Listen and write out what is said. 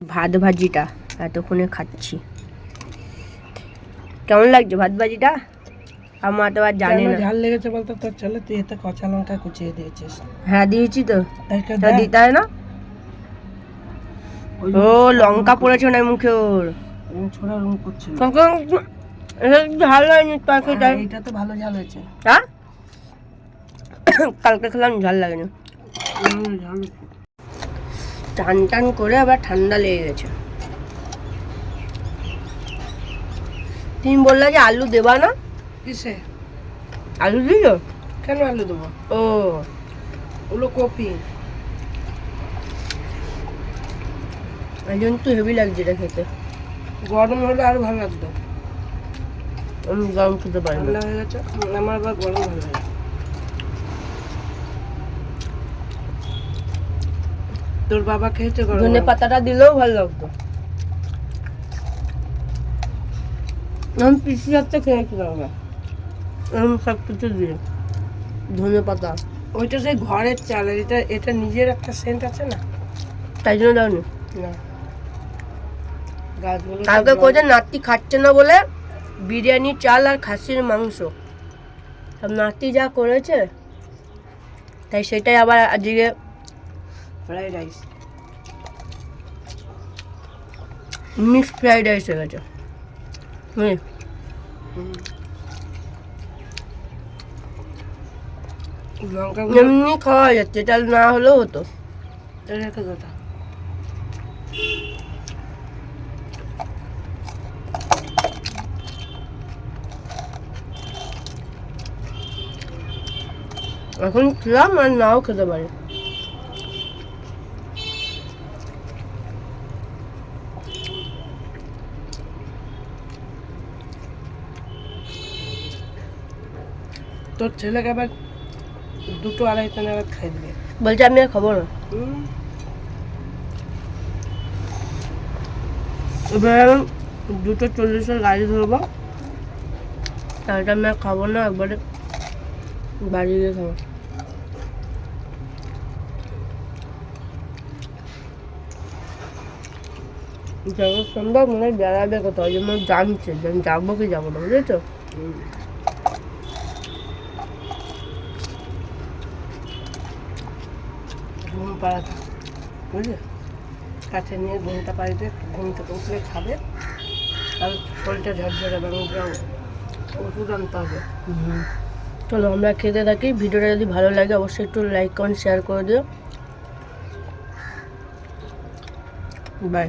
ভাত ভাজিটা এতক্ষণে খাচ্ছি। কেমন লাগছে ভাত ভাজিটা আমার তো আর জানি না। ঝাল লেগেছে বলতো তোর চলে তুই এতে কাঁচা লঙ্কা কুচিয়ে দিয়েছিস। হ্যাঁ দিয়েছি তো। তা দিতে হয় না? ও লঙ্কা পড়েছে না মুখে ওর। ছোড়া কখন এটা ঝাল হয়নি তরকারিটা হ্যাঁ, এইটা তো ভালো ঝাল হয়েছে। হ্যাঁ? কালকে খেলাম ঝাল লাগেনি। ঝাল টান টান করে আবার ঠান্ডা লেগে গেছে। তুমি বললে যে আলু দেবা না? কিসে? আলু দিল? কেন আলু দেবো? ও। ওগুলো কপি। এই জন্য তো হেভি লাগছে এটা খেতে। গরম হলে আরও ভালো লাগতো। আমি গরম খেতে পারি না। হয়ে গেছে আমার আবার গরম ভালো লাগে। তোর বাবা খেয়েছে ধনে পাতাটা দিলেও ভালো লাগতো। আমি পিসি হাতে খেয়েছিলাম সব কিছু দিয়ে ধনে পাতা। ওইটা সেই ঘরের চাল এটা এটা নিজের একটা সেন্ট আছে না? তাই জন্য দাওনি। না। গাছগুলো কালকে কোথায় নাতি খাচ্ছে না বলে বিরিয়ানি চাল আর খাসির মাংস। সব নাতি যা করেছে তাই সেটাই আবার আজকে fried rice. Mix fried rice হয়ে গেছে। এমনি খাওয়া যাচ্ছে এটা না হলেও হতো। রেখে কথা এখন খেলাম আর নাও খেতে পারি। তোর ছেলেকে আবার দুটো আড়াইটা নাগাদ খাই দিবে। বলছে আমি আর খাব না। এবার দুটো চল্লিশের গাড়ি ধরবো। তাহলে আমি আর খাব না একবারে বাড়ি গিয়ে খাব। যাব সম্ভব মনে হয় বেড়াবে কোথাও জন্য জানছে যাব কি যাব না বুঝেছ? ঘুম পাড়াতে বুঝলে? কাছে নিয়ে ঘুমটা পাড়িতে ঘুম থেকে উঠলে খাবে। আর শরীরটা ঝরঝরে এবং ওষুধ আনতে হবে। চলো আমরা খেতে থাকি। ভিডিওটা যদি ভালো লাগে অবশ্যই একটু লাইক কমেন্ট শেয়ার করে দিও। বাই